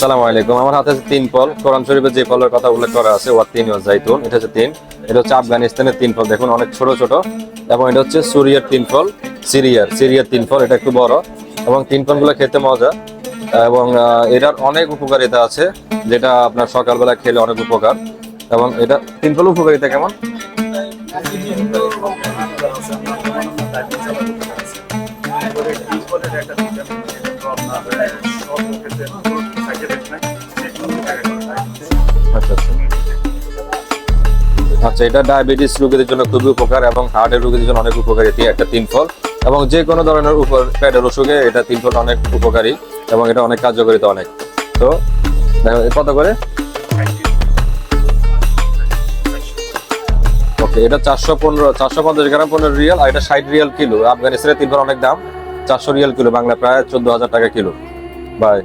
আসসালামু আলাইকুম। আমার হাতে তিন ফল। কোরআন শরীফে যে ফলের কথা উল্লেখ করা আছে ওয়ার তিন ওয়ার জাইতুন, এটা হচ্ছে তিন। এটা হচ্ছে আফগানিস্তানের তিন ফল। দেখুন, অনেক ছোট ছোট। এবং এটা হচ্ছে সুরিয়ার তিন ফল, সিরিয়ার। সিরিয়ার তিন ফল, এটা একটু বড়। এবং তিন ফলগুলো খেতে মজা। এবং এটার অনেক উপকারিতা আছে, যেটা আপনার সকালবেলা খেলে অনেক উপকার। এবং এটা, তিন ফল উপকারিতা কেমন? আচ্ছা আচ্ছা আচ্ছা। এটা ডায়াবেটিস রোগীদের জন্য খুবই উপকার এবং হার্টের রোগীদের জন্য অনেক উপকারী। একটা তিন ফল। এবং যে কোনো ধরনের উপর পেটের অসুখে এটা তিন ফল অনেক উপকারী এবং এটা অনেক কার্যকারিতা অনেক। তো কত করে? ওকে, এটা চারশো পনেরো, চারশো পঞ্চাশ গ্রাম পনেরো রিয়াল আর এটা ষাট রিয়াল কিলো। আফগানিস্তানের তিন ফল অনেক দাম, চারশো রিয়াল কিলো বাংলা প্রায় চোদ্দ হাজার টাকা কিলো। বাই।